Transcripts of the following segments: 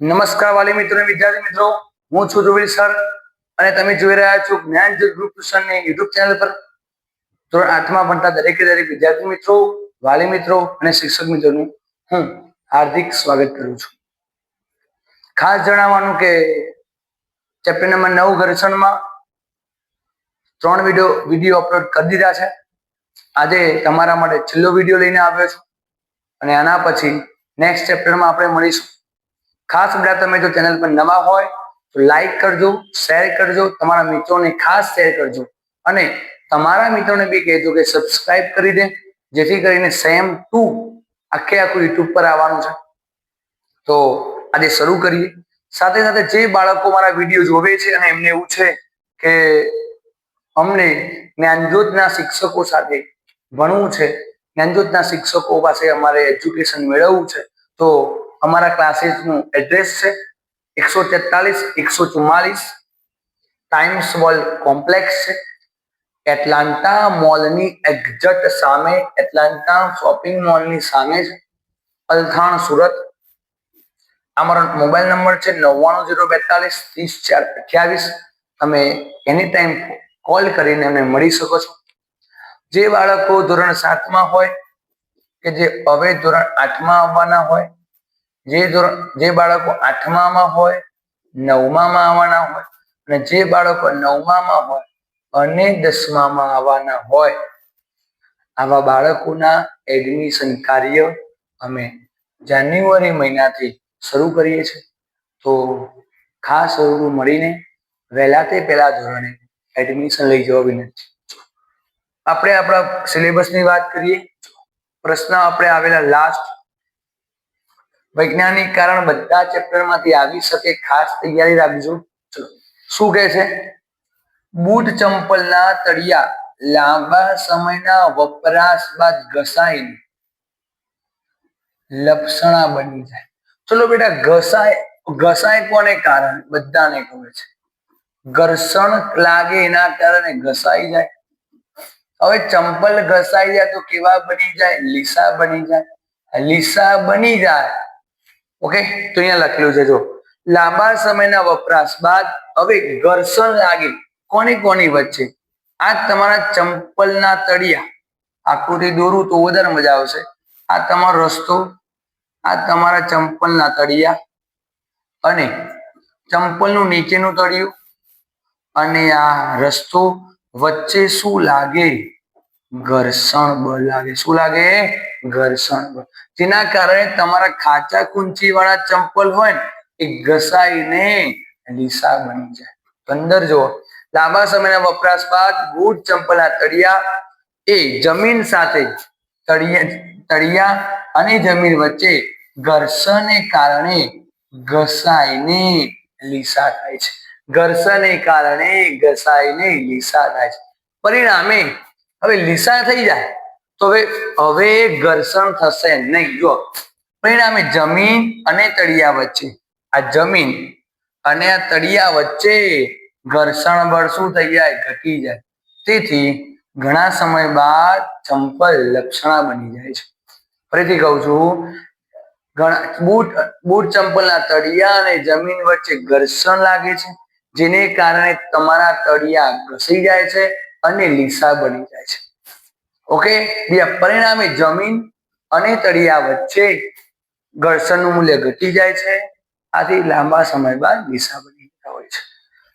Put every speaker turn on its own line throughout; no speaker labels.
નમસ્કાર વાલી મિત્રો વિદ્યાર્થી મિત્રો. હું છું ધ્રુવીલ સર અને તમે જોઈ રહ્યા છો જ્ઞાન ગ્રુપ ટ્યુશનની યુટ્યુબ ચેનલ પર. ધોરણ આઠમાં ભણતા દરેકે દરેક વિદ્યાર્થી મિત્રો, વાલી મિત્રો અને શિક્ષક મિત્રોનું હું હાર્દિક સ્વાગત કરું છું. ખાસ જણાવવાનું કે ચેપ્ટર નંબર નવ ઘર્ષણમાં ત્રણ વીડિયો વીડિયો અપલોડ કરી દીધા છે. આજે તમારા માટે છેલ્લો વીડિયો લઈને આવ્યો છું અને આના પછી નેક્સ્ટ ચેપ્ટરમાં આપણે મળીશું. ખાસ બધા તમે જો ચેનલ પર નવા હોય, તો લાઈક કરજો શેર કરજો, તમારા મિત્રોને ખાસ શેર કરજો. અને તમારા મિત્રોને બી કહેજો કે સબસ્ક્રાઇબ કરી દે, જેથી કરીને સેમ ટુ આખે આખું યુટ્યુબ પર આવવાનું છે. તો આજે શરૂ કરીએ. સાથે સાથે જે બાળકો મારા વીડિયો જોવે છે અને એમને એવું છે કે અમને જ્ઞાનજ્યોતના શિક્ષકો સાથે ભણવું છે, જ્ઞાનજ્યોતના શિક્ષકો પાસે અમારે એજ્યુકેશન મેળવવું છે, તો અમારા ક્લાસીસનું એડ્રેસ છે એકસો તેતાલીસ, એકસો ચુમ્માલીસ. ટાઈમ્સ વર્લ્ડ કોમ્પ્લેક્સ છે. એટલાન્ટા મોલની એક્ઝેક્ટ સામે એટલાન્ટા શોપિંગ મોલની સામે છે. અલથાણ સુરત. અમારો મોબાઈલ નંબર છે નવ્વાણું જીરો બેતાલીસ, ત્રીસ ચાર અઠ્યાવીસ. તમે એની ટાઈમ કોલ કરીને અમને મળી શકો છો. જે બાળકો ધોરણ સાતમાં હોય કે જે હવે ધોરણ આઠમાં આવવાના હોય જે ધોરણ, જે બાળકો આઠમામાં હોય, નવમામાં આવવાના હોય અને જે બાળકો નવમામાં હોય અને દસમામાં આવવાના હોય, આવા બાળકોના એડમિશન કાર્ય અમે જાન્યુઆરી મહિનાથી શરૂ કરીએ છીએ. તો ખાસ રૂબરૂ મળીને વહેલા તે પહેલા ધોરણે એડમિશન લઈ જવા વિનંતી આપણે આપણા સિલેબસની વાત કરીએ. પ્રશ્ન આપણે આવેલા લાસ્ટ વૈજ્ઞાનિક કારણ બધા ચેપ્ટરમાંથી આવી શકે, ખાસ તૈયારી રાખજો. શું કહે છે? બૂટ ચંપલના તળિયા, લાંબા સમયના વપરાશ બાદ ઘસાઈને લપસણા બની જાય. ચલો બેટા, ઘસાય ઘસાય કોને કારણે? બધાને કહે છે. ઘર્ષણ લાગે એના કારણે ઘસાઈ જાય. હવે ચંપલ ઘસાઈ જાય તો કેવા બની જાય? લીસા બની જાય. લીસા બની જાય ઓકે તો અહીંયા લખેલું છે, જો. લાંબા સમયના વપરાશ બાદ હવે ઘર્ષણ લાગે કોની કોની વચ્ચે? આ તમારા ચંપલના તળિયા. આકૃતિ દોરું તો વધારે મજા આવશે. આ તમારો રસ્તો, આ તમારા ચંપલના તળિયા અને ચંપલનું નીચેનું તળિયું અને આ રસ્તો વચ્ચે શું લાગે? ઘર્ષણ બળ લાગે. શું લાગે? ઘર્ષણ બળ. જેના કારણે તમારા ખાચા કુંચી વાળા ચંપલ હોય ને, એ ઘસાઈને લીસા બની જાય. અંદર જુઓ. લાંબા સમયના વપરાશ બાદ બૂટ ચંપલના તળિયા એ જમીન સાથે તળિયા તળિયા અને જમીન વચ્ચે ઘર્ષણને કારણે ઘસાઈને લીસા થાય છે. ઘર્ષણને કારણે ઘસાઈને લીસા થાય છે. પરિણામે હવે લીસા થઈ જાય તો હવે હવે ઘર્ષણ થશે નહીં. જો પરિણામે જમીન અને તળિયા વચ્ચે, આ જમીન અને આ તળિયા વચ્ચે ઘર્ષણ બળ શું થઈ જાય? ઘટી જાય. તેથી ઘણા સમય બાદ ચંપલ લક્ષણા બની જાય છે. ફરીથી કહું છું, ઘણા, બૂટ બૂટ ચંપલના તળિયા અને જમીન વચ્ચે ઘર્ષણ લાગે છે, જેને કારણે તમારા તળિયા ઘસી જાય છે અને લીસા બની જાય છે. ઓકે? બીજા પરિણામે જમીન અને તળિયા વચ્ચે ઘર્ષણનું મૂલ્ય ઘટી જાય છે. આથી લાંબા સમય બાદ લીસા બની જતા હોય છે.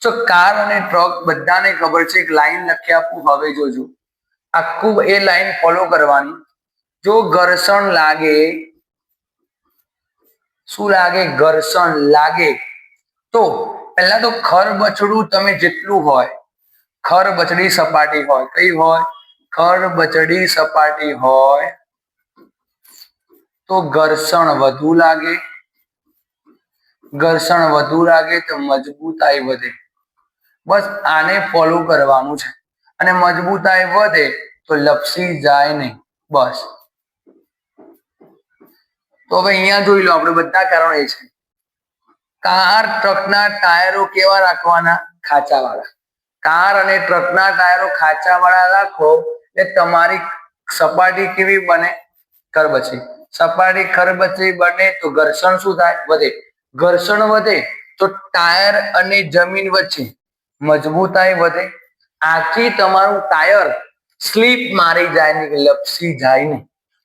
તો કાર અને ટ્રક બધાને ખબર છે એક લાઈન લખી આપું. હવે જોજો. આખું એ લાઈન ફોલો કરવાની. જો ઘર્ષણ લાગે, શું લાગે? ઘર્ષણ લાગે. તો પહેલા તો ખર બચડું તમે જેટલું હોય ખર બચડી સપાટી હોય, કઈ હોય? ખર બચડી સપાટી હોય. તો ઘર્ષણ વધુ લાગે. ઘર્ષણ વધુ લાગે તો મજબૂતાઈ વધે. બસ આને ફોલો કરવાનું છે. અને મજબૂતાઈ વધે તો લપસી જાય નહીં. બસ. તો હવે અહીંયા જોઈ લો, આપણે બધા કારણો એ છે. કાર, ટ્રકના ટાયરો કેવા રાખવાના? ખાચા વાળા કાર અને ટ્રકના ટાયરો ખાચા વાળા રાખો એટલે તમારી સપાટી કેવી બને? ખરબચી. સપાટી ખરબચી બને તો ઘર્ષણ શું થાય? વધે. ઘર્ષણ વધે તો ટાયર અને જમીન વચ્ચે મજબૂતાઈ વધે. આથી તમારું ટાયર સ્લીપ મારી જાય ને લપસી જાય ને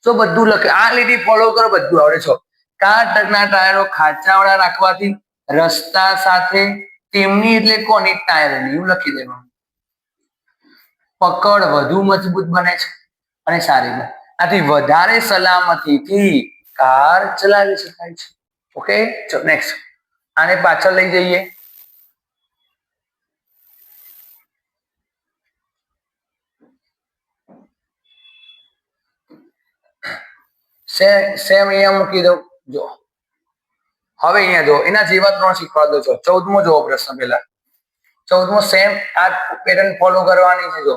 તો બધું લખે. આ લીટી ફોલો કરો, બધું આવડે છો. કાર ટ્રકના ટાયરો ખાંચાવાળા રાખવાથી રસ્તા સાથે તેમની એટલે કોની ટાયરની એવું લખી દેવાનું. પકડ વધુ મજબૂત બને છે અને સારી બને. આથી વધારે સલામતીથી કાર ચલાવી શકાય છે. ઓકે? ચલો નેક્સ્ટ આને પાછળ લઈ જઈએ. સેમ અહીંયા મૂકી દઉં. જો હવે અહીંયા જો એના જેવા ત્રણ શીખવા દો છો. ચૌદમો જોવો પ્રશ્ન પહેલા. ચૌદમો સેમ આ પેટર્ન ફોલો કરવાની છે જો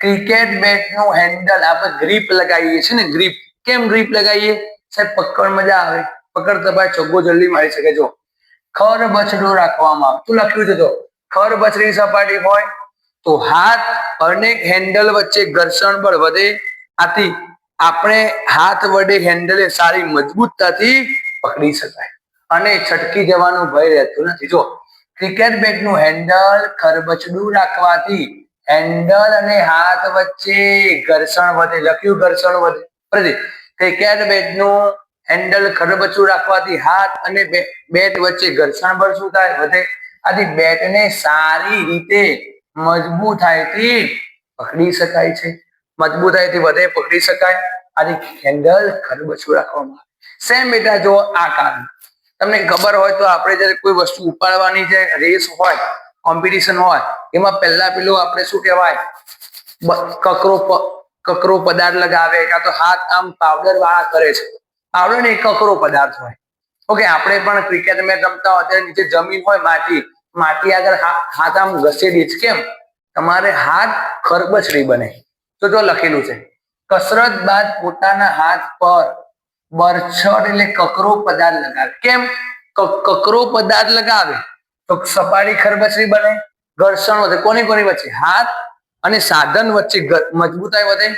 ક્રિકેટ બેટનું હેન્ડલ આપણે ગ્રીપ લગાવીએ છીએ ને ગ્રીપ કેમ ગ્રીપ લગાવીએ? સાહેબ, પકડ મજા આવે. પકડ દબાય ચોગ્ગો જલ્દી મારી શકે જો ખર બછડું રાખવામાં આવે. તું લખ્યું છે જો ખર બછડી સપાટી હોય તો હાથ અને હેન્ડલ વચ્ચે ઘર્ષણ બળ વધે. આથી આપણે હાથ વડે હેન્ડલે સારી મજબૂતતાથી પકડી શકાય. અને છટકી જવાનું ભય રહેતું નથી. જો ક્રિકેટ બેટનું હેન્ડલ ખરબચડું રાખવાથી હેન્ડલ અને હાથ વચ્ચે ઘર્ષણ વધે, લખ્યું ઘર્ષણ વધે. પ્રદીપ ક્રિકેટ બેટનું હેન્ડલ ખરબચું રાખવાથી હાથ અને બેટ વચ્ચે ઘર્ષણ બળ શું થાય? વધે. આથી બેટને સારી રીતે મજબૂતાઈથી પકડી શકાય છે. મજબૂતાઈથી વધે, પકડી શકાય. આથી હેન્ડલ ખરબચું રાખવામાં સેમ બેટા જો આ કારણ તમને ખબર હોય તો આપણે જયારે કોઈ વસ્તુ ઉપાડવાની છે રેસ હોય કોમ્પિટિશન હોય, એમાં પહેલા પેલું આપણે શું કહેવાય? કકરો કકરો પદાર્થ લગાવે, કાં તો હાથ આમ પાવડર વાળા કરે છે. પાવડર ને કકરો પદાર્થ હોય. ઓકે, આપણે પણ ક્રિકેટ મેચ રમતા હોય ત્યારે નીચે જમીન હોય માટી માટી આગળ હાથ આમ ઘસેડી છીએ કેમ? તમારે હાથ ખરબચડી બને. તો જો લખેલું છે. કસરત બાદ પોતાના હાથ પર બરછટ એટલે કકરો પદાર્થ લગાવે. કેમ? કકરો પદાર્થ લગાવે તો સપાટી ખરબચડી બને, ઘર્ષણ વધે. કોની કોની વચ્ચે? હાથ અને સાધન વચ્ચે મજબૂતાઈ વધે,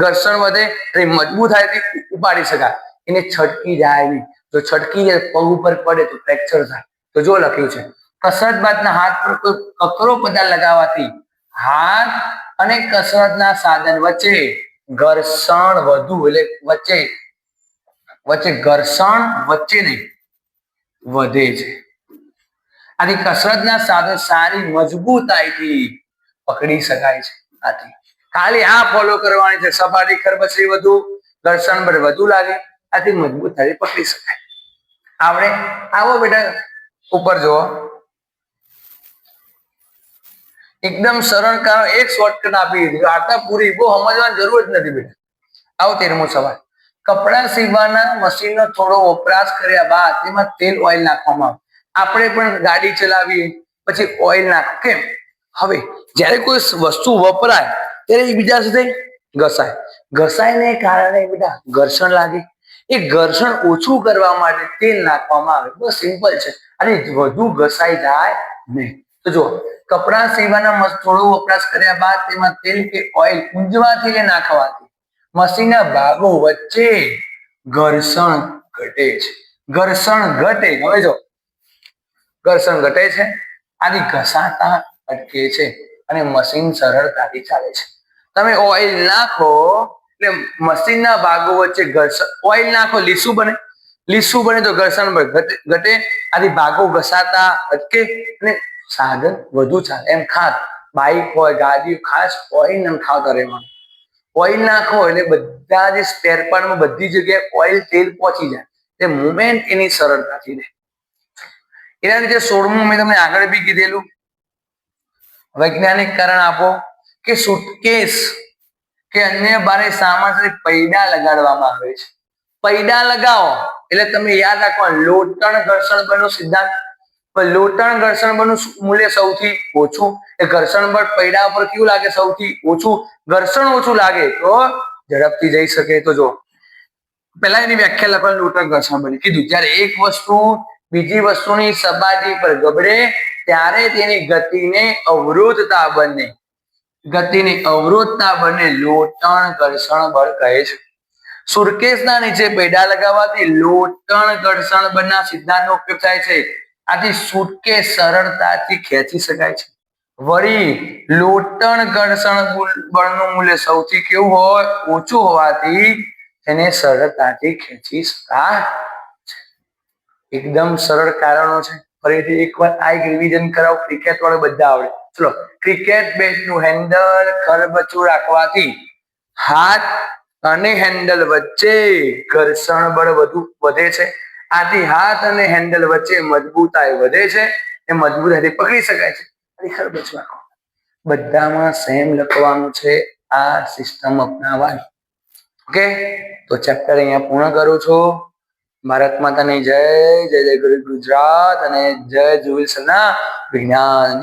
ઘર્ષણ વધે અને તે ઉપાડી શકાય. એને છટકી જાય નહીં. જો છટકી જાય, પગ ઉપર પડે તો ફ્રેક્ચર થાય. તો જો લખ્યું છે, કસરત બાદના હાથ પર કોઈ કકરો પદાર્થ લગાવવાથી હાથ અને કસરતના સાધન વચ્ચે ઘર્ષણ વધુ એટલે વચ્ચે વચ્ચે ઘર્ષણ વચ્ચે નહીં, વધે છે. આથી કસરતના સાધન સારી મજબૂતાઈથી પકડી શકાય છે. આથી ખાલી આ ફોલો કરવાની છે. સપાટી ખરબચડી વધુ, ઘર્ષણ પર વધુ લાગે, આથી મજબૂતાઈથી પકડી શકાય. આપણે આવો બેટા ઉપર જુઓ. એકદમ સરળ કારણ એક શોર્ટકટ આપી દીધું. વાર્તા પૂરી બહુ સમજવાની જરૂર જ નથી બેટા. આવો તેરમો સવાલ. કપડાં સીવવાના મશીનનો થોડો વપરાશ કર્યા બાદ તેમાં તેલ ઓઇલ નાખવામાં આવે. આપણે પણ ગાડી ચલાવીએ, પછી ઓઇલ નાખ. કેમ? હવે, જ્યારે કોઈ વસ્તુ વપરાય, ત્યારે એકબીજા બીજા સાથે ઘસાય. ઘસાયને કારણે બેટા ઘર્ષણ લાગે. એ ઘર્ષણ ઓછું કરવા માટે તેલ નાખવામાં આવે. બસ સિમ્પલ છે. અને વધુ ઘસાઈ જાય નહીં. તો જુઓ, કપડાં સીવવાના થોડો વપરાશ કર્યા બાદ તેમાં તેલ કે ઓઇલ ઊંજવાથી કે નાખવાથી મશીનના ભાગો વચ્ચે ઘર્ષણ ઘટે છે. ઘર્ષણ ઘટે હવે જો. ઘર્ષણ ઘટે છે. આથી ઘસાતા અટકે છે અને મશીન સરળતાથી ચાલે છે. તમે ઓઇલ નાખો, એટલે મશીનના ભાગો વચ્ચે ઘર્ષણ ઓઇલ નાખો, લીસું બને. લીસું બને તો ઘર્ષણ ઘટે આથી ભાગો ઘસાતા અટકે અને સાધન વધુ ચાલે. એમ ખાસ બાઇક હોય, ગાડી ખાસ ઓઇલ નખાવતા રહેવાનું. ઓઇલ નાખો એટલે બધા જે સ્પેર પાર્ટમાં બધી જગ્યાએ ઓઇલ તેલ પહોંચી જાય. એટલે મુમેન્ટ એની સરળતાથી રહે. એના લીધે સોળમું મેં તમને આગળ બી કીધેલું. વૈજ્ઞાનિક કારણ આપો કે સુટકેસ કે અન્ય ભારે સામાન પૈડા લગાડવામાં આવે છે. પૈડા લગાવો એટલે તમે યાદ રાખો લોટણ ઘર્ષણ બળનો સિદ્ધાંત લોટણ ઘર્ષણ બળનું મૂલ્ય સૌથી ઓછું. એ ઘર્ષણ બળ પૈડા ઉપર કેવું લાગે? સૌથી ઓછું. ઘર્ષણ ઓછું લાગે તો ઝડપથી જઈ શકે. તો જો, પહેલા એની વ્યાખ્યા લખવાનું લોટણ ઘર્ષણ બળ કીધું, જ્યારે એક વસ્તુ બીજી વસ્તુની સપાટી પર ગબડે, ત્યારે તેની ગતિને અવરોધતા બને. ગતિને અવરોધતા બને લોટણ ઘર્ષણ બળ કહે છે. સુરકેશના નીચે પૈડા લગાવવાથી લોટણ ઘર્ષણ બળના સિદ્ધાંતનો ઉપયોગ થાય છે. આથી સુટકેસ સરળતાથી ખેંચી શકાય છે. વળી લોટણ ઘર્ષણ બળનું મૂલ્ય સૌથી કેવું હોય ઓછું હોવાથી તેને સરળતાથી ખેંચી શકાય એકદમ સરળ કારણો છે. ફરીથી એકવાર આ એક રિવિઝન કરાવો ક્રિકેટ વાળો બધા આવડે. ચલો ક્રિકેટ બેટનું હેન્ડલ ખરબચું રાખવાથી હાથ અને હેન્ડલ વચ્ચે ઘર્ષણ બળ વધુ વધે છે. આથી હાથ અને હેન્ડલ વચ્ચે મજબૂતાઈ વધે છે, એ મજબૂતાઈથી પકડી શકાય છે. ખરેખર બચવા બધામાં સેમ લખવાનું છે, આ સિસ્ટમ અપનાવવાની. ઓકે? તો ચેપ્ટર અહીંયા પૂર્ણ કરું છું. ભારત માતાની જય જય જય ગુરુ ગુજરાત અને જય જુવિલ સરના વિજ્ઞાન.